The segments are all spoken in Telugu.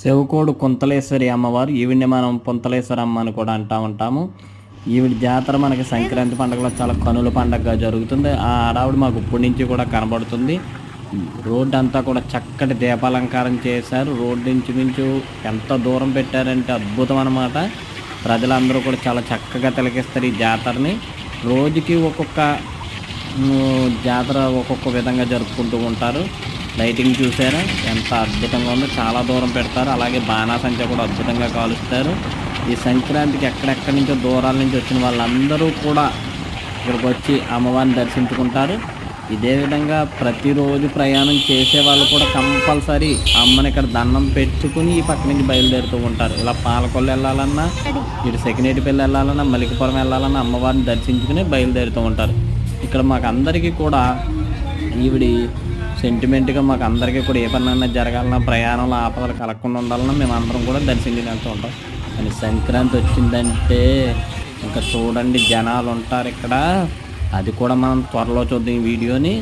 శివకోడు కుంతలేశ్వరి అమ్మవారు ఈవిడ్ని మనం పుంతలేశ్వరి అమ్మ అని కూడా అంటా ఉంటాము. ఈవిడ జాతర మనకి సంక్రాంతి పండుగలో చాలా కనుల పండుగగా జరుగుతుంది. ఆ ఆడావిడ మాకు ఇప్పటి నుంచి కూడా కనబడుతుంది. రోడ్డు అంతా కూడా చక్కటి దీపాలంకారం చేశారు. రోడ్డు నుంచి మించు ఎంత దూరం పెట్టారంటే అద్భుతం అన్నమాట. ప్రజలందరూ కూడా చాలా చక్కగా తిలకిస్తారు ఈ జాతరని. రోజుకి ఒక్కొక్క జాతర ఒక్కొక్క విధంగా జరుపుకుంటూ ఉంటారు. లైటింగ్ చూసారా ఎంత అద్భుతంగా ఉందో చాలా దూరం పెడతారు. అలాగే బాణాసంచ కూడా అద్భుతంగా కాలుస్తారు. ఈ సంక్రాంతికి ఎక్కడెక్కడి నుంచో దూరాల నుంచి వచ్చిన వాళ్ళందరూ కూడా ఇక్కడికి వచ్చి అమ్మవారిని దర్శించుకుంటారు. ఇదే విధంగా ప్రతిరోజు ప్రయాణం చేసే వాళ్ళు కూడా కంపల్సరీ అమ్మని ఇక్కడ దండం పెట్టుకుని ఈ పక్క నుంచి బయలుదేరుతూ ఉంటారు. ఇలా పాలకొల్లు వెళ్ళాలన్నా ఇటు సెకినేటిపల్లి వెళ్ళాలన్నా మలికపురం వెళ్ళాలన్నా అమ్మవారిని దర్శించుకుని బయలుదేరుతూ ఉంటారు. ఇక్కడ మాకు అందరికీ కూడా ఈవిడి సెంటిమెంట్గా మాకు అందరికీ కూడా ఏ పనైనా జరగాలన్నా ప్రయాణంలో ఆపదలు కలగకుండా ఉండాలన్నా మేము అందరం కూడా దర్శించడానికి వెళ్తూ ఉంటాం. కానీ సంక్రాంతి వచ్చిందంటే ఇంకా చూడండి జనాలు ఉంటారు ఇక్కడ. అది కూడా మనం త్వరలో చూద్దాం ఈ వీడియోని.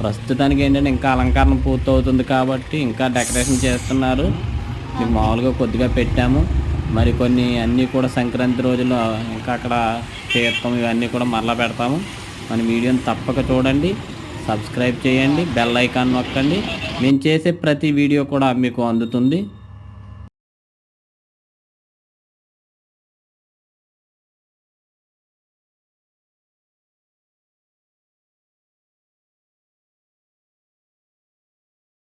ప్రస్తుతానికి ఏంటంటే ఇంకా అలంకరణ పూర్తవుతుంది కాబట్టి ఇంకా డెకరేషన్ చేస్తున్నారు. మామూలుగా కొద్దిగా పెట్టాము. మరి కొన్ని అన్నీ కూడా సంక్రాంతి రోజుల్లో ఇంకా అక్కడ తీర్థం ఇవన్నీ కూడా మరలా పెడతాము. మన వీడియోని తప్పక చూడండి. సబ్స్క్రైబ్ చేయండి బెల్ ఐకాన్ నొక్కండి. మేము చేసే ప్రతి వీడియో కూడా మీకు అందుతుంది.